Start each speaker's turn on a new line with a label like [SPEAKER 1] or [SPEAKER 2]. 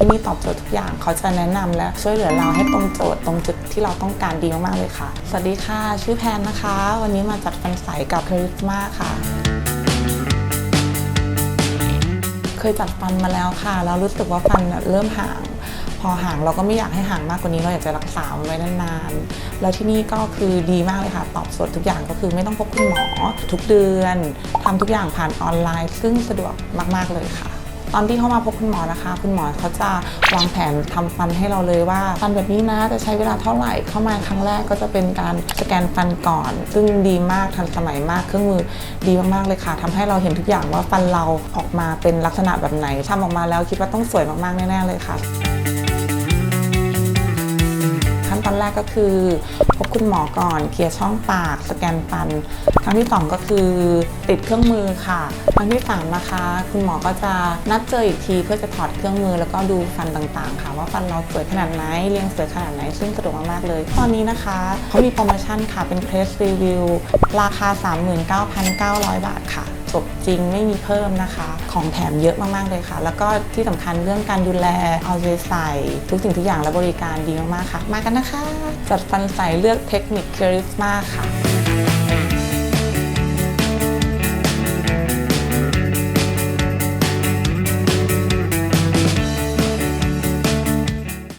[SPEAKER 1] ที่นี่ตอบโจทย์ทุกอย่างเขาจะแนะนำและช่วยเหลือเราให้ตรงโจทย์ตรงจุดที่เราต้องการดีมากๆเลยค่ะ สวัสดีค่ะ ชื่อแพนนะคะ วันนี้มาจัดฟันใสกับคริสมาค่ะ เคยจัดฟันมาแล้วค่ะ แล้วรู้สึกว่าฟันเริ่มห่าง พอห่างเราก็ไม่อยากให้ห่างมากกว่านี้เราอยากจะรักษาไว้นานๆ แล้วที่นี่ก็คือดีมากเลยค่ะ ตอบโจทย์ทุกอย่างก็คือไม่ต้องพบคุณหมอ ทุกเดือนทำทุกอย่างผ่านออนไลน์ ซึ่งสะดวกมากๆเลยค่ะ ตอนที่เข้ามาพบคุณหมอนะคะ คุณหมอเขาจะวางแผนทำฟันให้เราเลยว่าฟันแบบนี้นะจะใช้เวลาเท่าไหร่เข้ามาครั้งแรกก็จะเป็นการสแกนฟันก่อน ซึ่งดีมากทันสมัยมากเครื่องมือดีมากๆเลยค่ะทำให้เราเห็นทุกอย่างว่าฟันเราออกมาเป็นลักษณะแบบไหนทำออกมาแล้วคิดว่าต้องสวยมากๆแน่ๆเลยค่ะ แรกก็คือพบคุณหมอก่อนเคลียร์ช่องปาก สแกนฟัน ครั้งที่สองก็คือ ติดเครื่องมือค่ะ ครั้งที่สามนะคะคุณหมอก็จะนัดเจออีกทีเพื่อจะถอดเครื่องมือแล้วก็ดูฟันต่างๆ ค่ะ ว่าฟันเราสวยขนาดไหนเรียงสวยขนาดไหนซึ่งสะดวกมากๆเลย ตอนนี้นะคะเขามีโปรโมชั่นค่ะเป็นเคสรีวิวราคา 39,900 บาทค่ะ จบจริงไม่มีเพิ่มนะคะ ของแถมเยอะมาก ๆ เลยค่ะ แล้วก็ที่สำคัญเรื่องการดูแลเอาใจใส่ ทุกสิ่งทุกอย่างและบริการดีมาก ๆ ค่ะ มากันนะคะ จัดฟันใสเลือกเทคนิคเคริสมาค่ะ